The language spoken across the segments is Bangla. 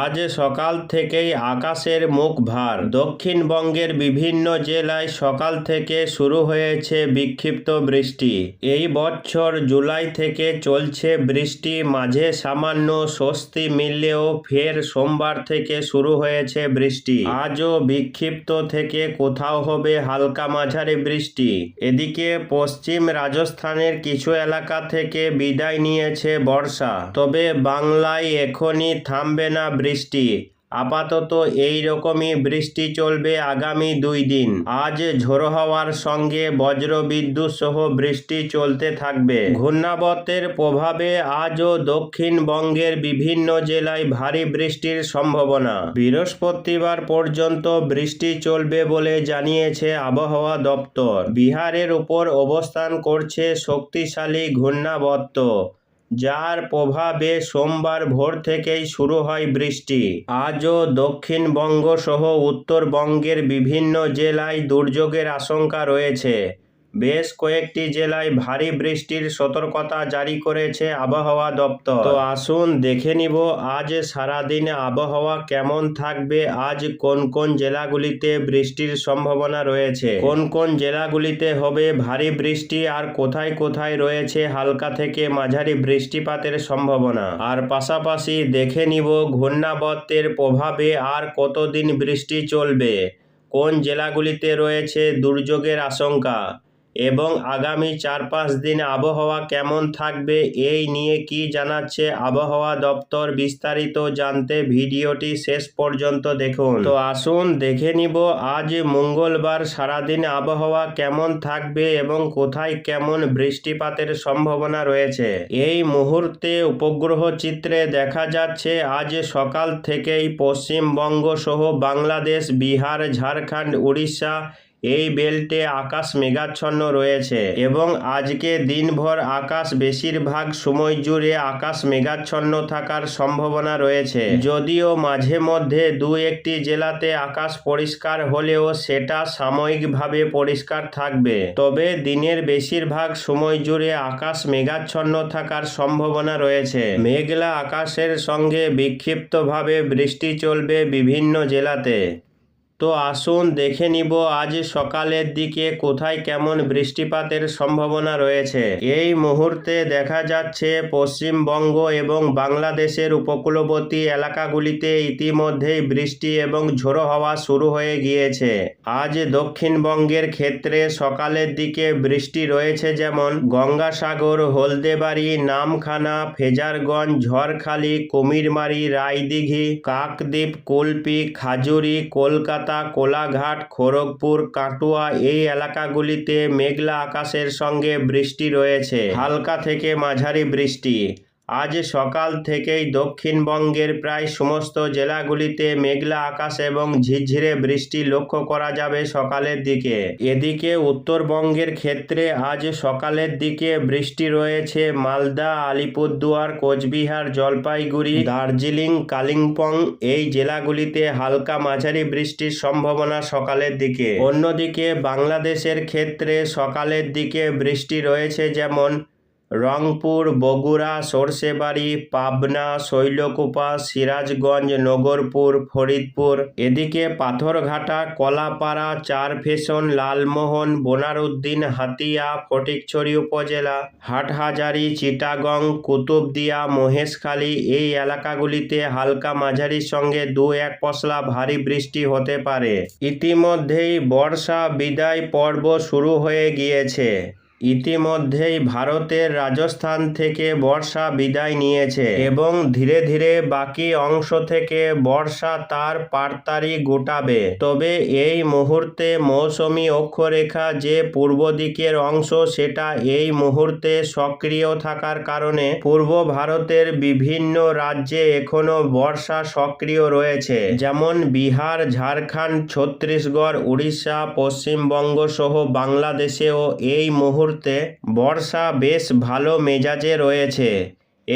আজ সকাল থেকেই আকাশের মুখ ভার। দক্ষিণবঙ্গের বিভিন্ন জেলায় সকাল থেকে শুরু হয়েছে বিক্ষিপ্ত বৃষ্টি। এই বছর জুলাই থেকে চলছে বৃষ্টি, মাঝে সামান্য স্বস্তি মিললেও ফের সোমবার থেকে শুরু হয়েছে বৃষ্টি। আজও বিক্ষিপ্ত থেকে কোথাও হবে হালকা মাঝারি বৃষ্টি। এদিকে পশ্চিম রাজস্থানের কিছু এলাকা থেকে বিদায় নিয়েছে বর্ষা। তবে বাংলায় এখনই থামবে না বৃষ্টি। আপাতত এই রকমই বৃষ্টি চলবে আগামী দুই দিন। আজ ঝোড়ো হওয়ার সঙ্গে বজ্র বিদ্যুৎ সহ বৃষ্টি চলতে থাকবে। ঘূর্ণাবর্তের প্রভাবে আজও দক্ষিণবঙ্গের বিভিন্ন জেলায় ভারী বৃষ্টির সম্ভাবনা। বৃহস্পতিবার পর্যন্ত বৃষ্টি চলবে বলে জানিয়েছে আবহাওয়া দপ্তর। বিহারের উপর অবস্থান করছে শক্তিশালী ঘূর্ণাবর্ত। যার প্রভাবে সোমবার ভোর থেকেই শুরু হয় বৃষ্টি। আজও দক্ষিণবঙ্গ সহ উত্তরবঙ্গের বিভিন্ন জেলায় দুর্যোগের আশঙ্কা রয়েছে। বেশ কয়েকটি জেলায় ভারী বৃষ্টির সতর্কতা জারি করেছে আবহাওয়া দপ্তর। তো আসুন দেখে নিব, আজ সারাদিন আবহাওয়া কেমন থাকবে? আজ কোন কোন জেলাগুলিতে বৃষ্টির সম্ভাবনা রয়েছে? কোন কোন জেলাগুলিতে হবে ভারী বৃষ্টি? আর কোথায় কোথায় রয়েছে হালকা থেকে মাঝারি বৃষ্টিপাতের সম্ভাবনা? আর পাশাপাশি দেখে নিব, ঘূর্ণাবর্তের প্রভাবে আর কতদিন বৃষ্টি চলবে? কোন জেলাগুলিতে রয়েছে দুর্যোগের আশঙ্কা? এবং আগামী চার পাঁচ দিন আবহাওয়া কেমন থাকবে এই নিয়ে কি জানাচ্ছে আবহাওয়া দপ্তর বিস্তারিত জানতে ভিডিওটি শেষ পর্যন্ত দেখুন। তো আসুন দেখে নিব আজ মঙ্গলবার সারাদিন আবহাওয়া কেমন থাকবে এবং কোথায় কেমন বৃষ্টিপাতের সম্ভাবনা রয়েছে। এই মুহূর্তে উপগ্রহ চিত্রে দেখা যাচ্ছে আজ সকাল থেকেই পশ্চিমবঙ্গ সহ বাংলাদেশ, বিহার, ঝাড়খণ্ড, উড়িষ্যা এই বেল্টে আকাশ মেঘাচ্ছন্ন রয়েছে এবং আজকে দিনভর আকাশ বেশিরভাগ সময় জুড়ে আকাশ মেঘাচ্ছন্ন থাকার সম্ভাবনা রয়েছে। যদিও মাঝে মধ্যে দু একটি জেলাতে আকাশ পরিষ্কার হলেও সেটা সাময়িকভাবে পরিষ্কার থাকবে। তবে দিনের বেশিরভাগ সময় জুড়ে আকাশ মেঘাচ্ছন্ন থাকার সম্ভাবনা রয়েছে। মেঘলা আকাশের সঙ্গে বিক্ষিপ্তভাবে বৃষ্টি চলবে বিভিন্ন জেলাতে। তো আসুন দেখে নিব আজ সকালের দিকে কোথায় কেমন বৃষ্টিপাতের সম্ভাবনা রয়েছে। এই মুহূর্তে দেখা যাচ্ছে পশ্চিমবঙ্গ এবং বাংলাদেশের উপকূলবর্তী এলাকাগুলিতে ইতিমধ্যেই বৃষ্টি এবং ঝোড়ো হওয়া শুরু হয়ে গিয়েছে। আজ দক্ষিণবঙ্গের ক্ষেত্রে সকালের দিকে বৃষ্টি রয়েছে যেমন গঙ্গাসাগর, হলদেবাড়ি, নামখানা, ফেজারগঞ্জ, ঝড়খালি, কুমিরমারি, রায়দিঘি, কাকদ্বীপ, কুলপি, খাজুরি, কলকাতা কোলাঘাট খড়গপুর কাটুয়া এই এলাকাগুলিতে মেঘলা আকাশের সঙ্গে বৃষ্টি রয়েছে। হালকা থেকে মাঝারি বৃষ্টি। আজ সকাল থেকেই দক্ষিণবঙ্গের প্রায় সমস্ত জেলাগুলিতে মেঘলা আকাশ এবং ঝিরঝিরে বৃষ্টি লক্ষ্য করা যাবে সকালের দিকে। এদিকে উত্তরবঙ্গের ক্ষেত্রে আজ সকালের দিকে বৃষ্টি রয়েছে মালদা, আলিপুরদুয়ার, কোচবিহার, জলপাইগুড়ি, দার্জিলিং, কালিম্পং। এই জেলাগুলিতে হালকা মাঝারি বৃষ্টির সম্ভাবনা সকালের দিকে। অন্যদিকে বাংলাদেশের ক্ষেত্রে সকালের দিকে বৃষ্টি রয়েছে যেমন রংপুর, বগুড়া, সরষেবাড়ি, পাবনা, শৈলকুপা, সিরাজগঞ্জ, নগরপুর, ফরিদপুর। এদিকে পাথরঘাটা, কলাপাড়া চারফেশন লালমোহন বোনারউদ্দিন হাতিয়া, ফটিকছড়ি উপজেলা। হাটহাজারি, চিটাগং, কুতুবদিয়া, মহেশখালী এই এলাকাগুলিতে হালকা মাঝারির সঙ্গে দু এক পশলা ভারী বৃষ্টি হতে পারে। ইতিমধ্যেই বর্ষা বিদায় পর্ব শুরু হয়ে গিয়েছে। ইতিমধ্যেই ভারতের রাজস্থান থেকে বর্ষা বিদায় নিয়েছে এবং ধীরে ধীরে বাকি অংশ থেকে বর্ষা তার পারতারি গোটাবে। তবে এই মুহূর্তে মৌসুমী অক্ষরেখা যে পূর্ব দিকের অংশ, সেটা এই মুহূর্তে সক্রিয় থাকার কারণে পূর্ব ভারতের বিভিন্ন রাজ্যে এখনও বর্ষা সক্রিয় রয়েছে। যেমন বিহার, ঝাড়খণ্ড, ছত্তিশগড়, উড়িষ্যা, পশ্চিমবঙ্গ সহ বাংলাদেশেও এই মুহূর্তে বর্ষা বেশ ভালো মেজাজে রয়েছে।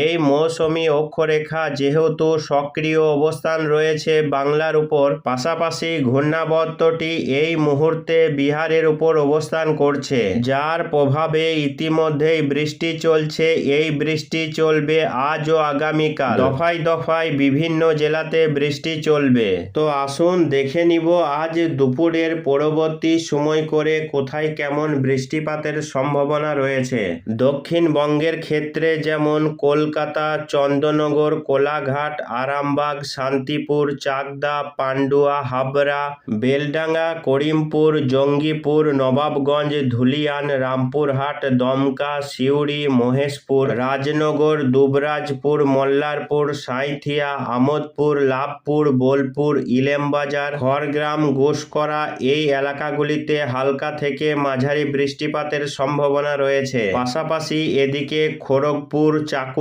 এই মৌসুমি অক্ষরেখা যেহেতু সক্রিয় অবস্থান রয়েছে বাংলার উপর, পাশাপাশি ঘূর্ণাবর্তটি এই মুহূর্তে বিহারের উপর অবস্থান করছে, যার প্রভাবে ইতিমধ্যেই বৃষ্টি চলছে। এই বৃষ্টি চলবে আজ ও আগামীকাল। দফায় দফায় বিভিন্ন জেলাতে বৃষ্টি চলবে। তো আসুন দেখে নিব আজ দুপুরের পরবর্তী সময় করে কোথায় কেমন বৃষ্টিপাতের সম্ভাবনা রয়েছে। দক্ষিণবঙ্গের ক্ষেত্রে যেমন কলকাতা চন্দ্রনগর কোলাঘাট, আরামবাগ, শান্তিপুর, চাকদা, পান্ডুয়া, হাবড়া, বেলডাঙ্গা, করিমপুর, জঙ্গিপুর, নবাবগঞ্জ, ধুলিয়ান, রামপুরহাট, দমকা, সিউড়ি, মহেশপুর, রাজনগর, দুবরাজপুর, মল্লারপুর, সাঁইথিয়া, আমোদপুর, লাভপুর, বোলপুর, ইলেমবাজার, খড়গ্রাম গোসকরা এই এলাকাগুলিতে হালকা থেকে মাঝারি বৃষ্টিপাতের সম্ভাবনা রয়েছে। পাশাপাশি এদিকে খড়গপুর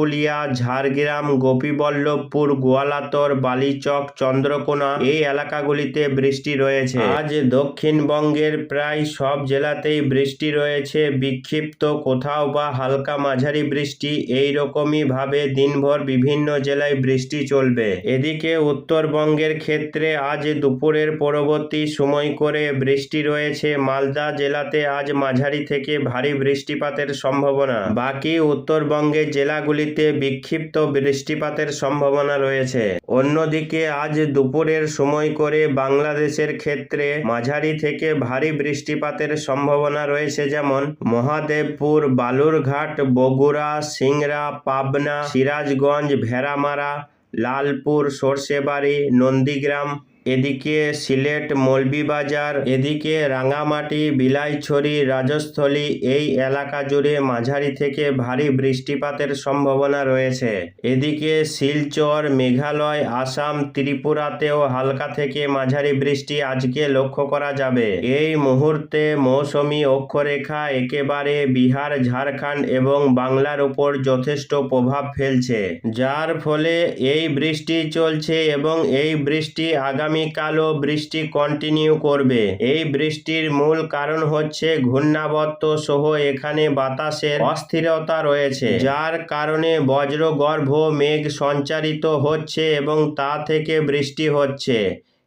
চাকুলিয়া ঝাড়গ্রাম, গোপীবল্লভপুর, গোয়ালাতর, বালিচক, চন্দ্রকোনা এই এলাকাগুলিতে বৃষ্টি রয়েছে। আজ দক্ষিণবঙ্গের প্রায় সব জেলাতেই বৃষ্টি রয়েছে। বিক্ষিপ্ত কোথাও বা হালকা মাঝারি বৃষ্টি এই রকমই ভাবে দিনভর বিভিন্ন জেলায় বৃষ্টি চলবে। এদিকে উত্তরবঙ্গের ক্ষেত্রে আজ দুপুরের পরবর্তী সময় করে বৃষ্টি রয়েছে। মালদা জেলাতে আজ মাঝারি থেকে ভারী বৃষ্টিপাতের সম্ভাবনা। বাকি উত্তরবঙ্গের জেলাগুলিতে বিক্ষিপ্ত বৃষ্টিপাতের সম্ভাবনা রয়েছে। অন্যদিকে, আজ দুপুরের সময় করে বাংলাদেশের ক্ষেত্রে মাঝারি থেকে ভারী বৃষ্টিপাতের সম্ভাবনা রয়েছে, যেমন মহাদেবপুর, বালুরঘাট, বগুড়া, সিংড়া, পাবনা, সিরাজগঞ্জ, ভেড়ামারা, লালপুর, সর্ষেবাড়ি, নন্দীগ্রাম এদিকে সিলেট মৌলভীবাজার, এদিকে রাঙামাটি, বিলাইছড়ি, রাজস্থলী এই এলাকা জুড়ে মাঝারি থেকে ভারী বৃষ্টিপাতের সম্ভাবনা রয়েছে। এদিকে শিলচর, মেঘালয়, আসাম, ত্রিপুরাতেও হালকা থেকে মাঝারি বৃষ্টি আজকে লক্ষ্য করা যাবে। এই মুহূর্তে মৌসুমি অক্ষরেখা একেবারে বিহার, ঝাড়খণ্ড এবং বাংলার উপর যথেষ্ট প্রভাব ফেলছে। যার ফলে এই বৃষ্টি চলছে এবং এই বৃষ্টি আগামীকালও বৃষ্টি কন্টিনিউ করবে। এই বৃষ্টির মূল কারণ হচ্ছে ঘূর্ণাবর্ত সহ এখানে বাতাসের অস্থিরতা রয়েছে, যার কারণে বজ্রগর্ভ মেঘ সঞ্চারিত হচ্ছে এবং তা থেকে বৃষ্টি হচ্ছে।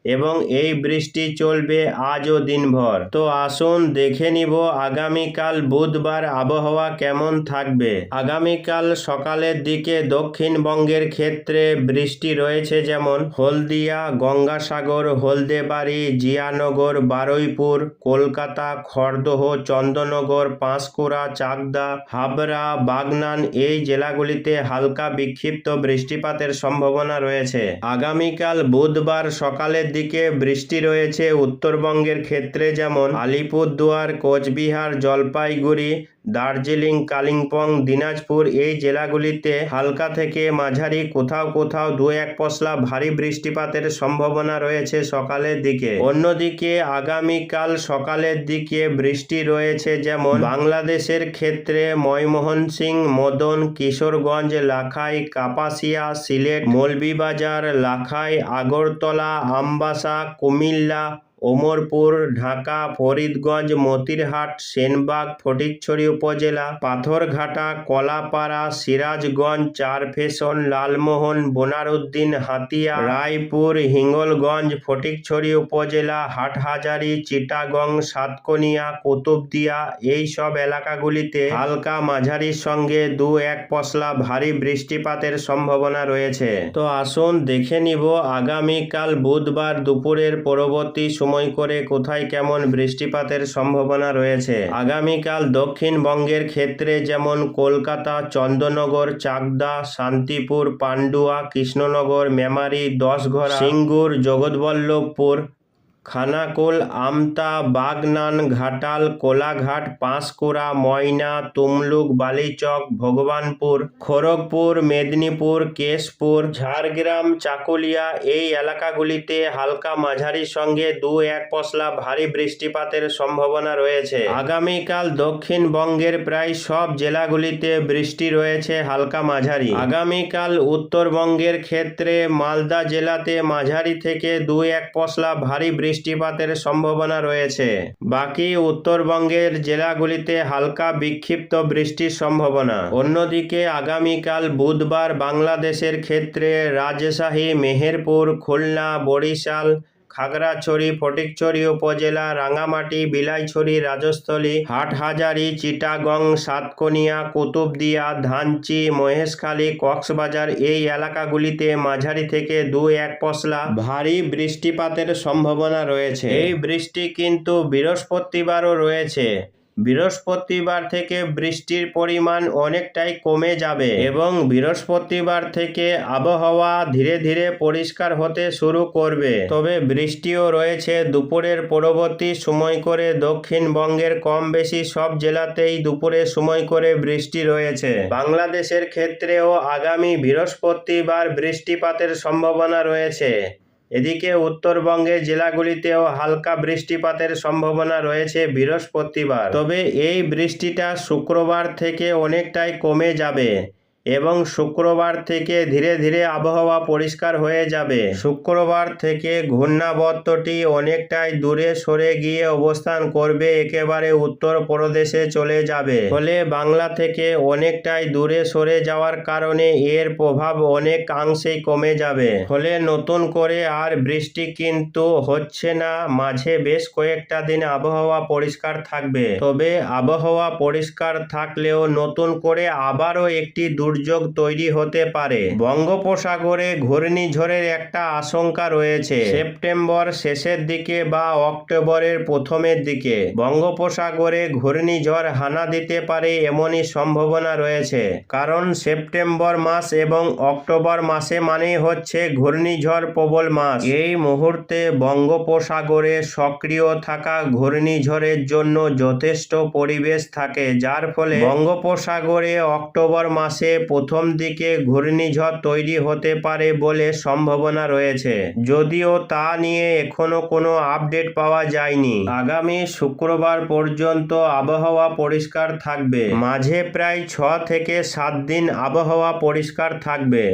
এবং এই বৃষ্টি চলবে আজও দিনভর। তো আসুন দেখে নিব আগামীকাল বুধবার আবহাওয়া কেমন থাকবে। আগামীকাল সকালের দিকে দক্ষিণবঙ্গের ক্ষেত্রে বৃষ্টি রয়েছে যেমন হলদিয়া, গঙ্গাসাগর, হলদেবাড়ি, জিয়ানগর, বারুইপুর, কলকাতা, খড়দহ, চন্দননগর, পাঁশকুড়া, চাকদা, হাবড়া, বাগনান এই জেলাগুলিতে হালকা বিক্ষিপ্ত বৃষ্টিপাতের সম্ভাবনা রয়েছে। আগামীকাল বুধবার সকালের দিকে বৃষ্টি রয়েছে। উত্তরবঙ্গের ক্ষেত্রে যেমন আলিপুরদুয়ার কোচবিহার জলপাইগুড়ি দার্জিলিং, কালিম্পং, দিনাজপুর এই জেলাগুলিতে হালকা থেকে মাঝারি কোথাও কোথাও দু এক পশলা ভারী বৃষ্টিপাতের সম্ভাবনা রয়েছে সকালের দিকে। অন্যদিকে আগামীকাল সকালের দিকে বৃষ্টি রয়েছে যেমন বাংলাদেশের ক্ষেত্রে ময়মোহন সিং মদন, কিশোরগঞ্জ, লাখাই, কাপাসিয়া, সিলেট, মৌলভীবাজার, লাখাই, আগরতলা, আমবাসা, কুমিল্লা ওমরপুর, ঢাকা, ফরিদগঞ্জ, মতিরহাট, সেনবাগ, ফটিকছড়ি উপজেলা, পাথরঘাটা, কলাপাড়া, সিরাজগঞ্জ চারফেশন লালমোহন বোনারউদ্দিন হাতিয়া, রায়পুর, হিঙ্গলগঞ্জ, ফটিকছড়ি উপজেলা, হাটহাজারি, চিটাগং, সাতকনিয়া, কুতুবদিয়া এই সব এলাকাগুলিতে হালকা মাঝারির সঙ্গে দু এক পশলা ভারী বৃষ্টিপাতের সম্ভাবনা রয়েছে। তো আসুন দেখে নিব আগামীকাল বুধবার দুপুরের পরবর্তী সময় করে কোথায় কেমন বৃষ্টিপাতের সম্ভাবনা রয়েছে। আগামীকাল দক্ষিণবঙ্গের ক্ষেত্রে যেমন কলকাতা চন্দনগর চাকদা, শান্তিপুর, পান্ডুয়া, কৃষ্ণনগর, মেমারি, দশঘরা, সিঙ্গুর, জগৎবল্লভপুর খানাকুল, আমতা, বাগনান, ঘাটাল, কোলাঘাট, পাঁশকুড়া, ময়না, তুমলুক, বালিচক, ভগবানপুর, খড়গপুর, মেদিনীপুর, কেশপুর, ঝাড়গ্রাম, চাকুলিয়া এই এলাকাগুলিতে হালকা মাঝারির সঙ্গে দু এক পশলা ভারী বৃষ্টিপাতের সম্ভাবনা রয়েছে। আগামীকাল দক্ষিণবঙ্গের প্রায় সব জেলাগুলিতে বৃষ্টি রয়েছে হালকা মাঝারি। আগামীকাল উত্তরবঙ্গের ক্ষেত্রে মালদা জেলাতে মাঝারি থেকে দু এক পশলা ভারী বৃষ্টিপাতের সম্ভাবনা রয়েছে। বাকি উত্তরবঙ্গের জেলাগুলিতে হালকা বিক্ষিপ্ত বৃষ্টির সম্ভাবনা। অন্যদিকে আগামীকাল বুধবার বাংলাদেশের ক্ষেত্রে রাজশাহী, মেহেরপুর, খুলনা, বরিশাল খাগড়াছড়ি, ফটিকছড়ি উপজেলা রাঙামাটি বিলাইছড়ি, রাজস্থলী, হাটহাজারি, চিটাগং, সাতকনিয়া, কুতুবদিয়া, ধানচি, মহেশখালী, কক্সবাজার এই এলাকাগুলিতে মাঝারি থেকে দু এক পশলা ভারী বৃষ্টিপাতের সম্ভাবনা রয়েছে। এই বৃষ্টি কিন্তু বৃহস্পতিবারও রয়েছে। বৃহস্পতিবার থেকে বৃষ্টির পরিমাণ অনেকটাই কমে যাবে এবং বৃহস্পতিবার থেকে আবহাওয়া ধীরে ধীরে পরিষ্কার হতে শুরু করবে। তবে বৃষ্টিও রয়েছে দুপুরের পরবর্তী সময় করে দক্ষিণবঙ্গের কম বেশি সব জেলাতেই দুপুরের সময় করে বৃষ্টি রয়েছে। বাংলাদেশের ক্ষেত্রেও আগামী বৃহস্পতিবার বৃষ্টিপাতের সম্ভাবনা রয়েছে। এদিকে উত্তরবঙ্গে জেলাগুলিতেও হালকা বৃষ্টিপাতের সম্ভাবনা রয়েছে বৃহস্পতিবার। তবে এই বৃষ্টিটা শুক্রবার থেকে অনেকটাই কমে যাবে। এবং শুক্রবার থেকে ধীরে ধীরে আবহাওয়া পরিষ্কার হয়ে যাবে। শুক্রবার থেকে ঘূর্ণাবর্তটি অনেকটাই দূরে সরে গিয়ে অবস্থান করবে, একেবারে উত্তর প্রদেশে চলে যাবে। ফলে বাংলা থেকে অনেকটাই দূরে সরে যাওয়ার কারণে এর প্রভাব অনেক অনেকাংশেই কমে যাবে। ফলে নতুন করে আর বৃষ্টি কিন্তু হচ্ছে না, মাঝে বেশ কয়েকটা দিন আবহাওয়া পরিষ্কার থাকবে। তবে আবহাওয়া পরিষ্কার থাকলেও নতুন করে আবারও একটি দুর্যোগ তৈরি হতে পারে। বঙ্গোপসাগরে ঘূর্ণিঝড়ের একটা আশঙ্কা রয়েছে। সেপ্টেম্বর শেষের দিকে বা অক্টোবরের প্রথমের দিকে বঙ্গোপসাগরে ঘূর্ণিঝড় হানা দিতে পারে এমনই সম্ভাবনা রয়েছে। কারণ সেপ্টেম্বর মাস এবং অক্টোবর মাসে মানেই হচ্ছে ঘূর্ণিঝড় প্রবল মাস। এই মুহূর্তে বঙ্গোপসাগরে সক্রিয় থাকা ঘূর্ণিঝড়ের জন্য যথেষ্ট পরিবেশ থাকে, যার ফলে বঙ্গোপসাগরে অক্টোবর মাসে প্রথম দিকে ঘূর্ণিঝড় তৈরি হতে পারে বলে সম্ভাবনা রয়েছে। যদিও তা নিয়ে এখনও কোনো আপডেট পাওয়া যায়নি। আগামী শুক্রবার পর্যন্ত আবহাওয়া পরিষ্কার থাকবে। মাঝে প্রায় ছ থেকে সাত দিন আবহাওয়া পরিষ্কার থাকবে।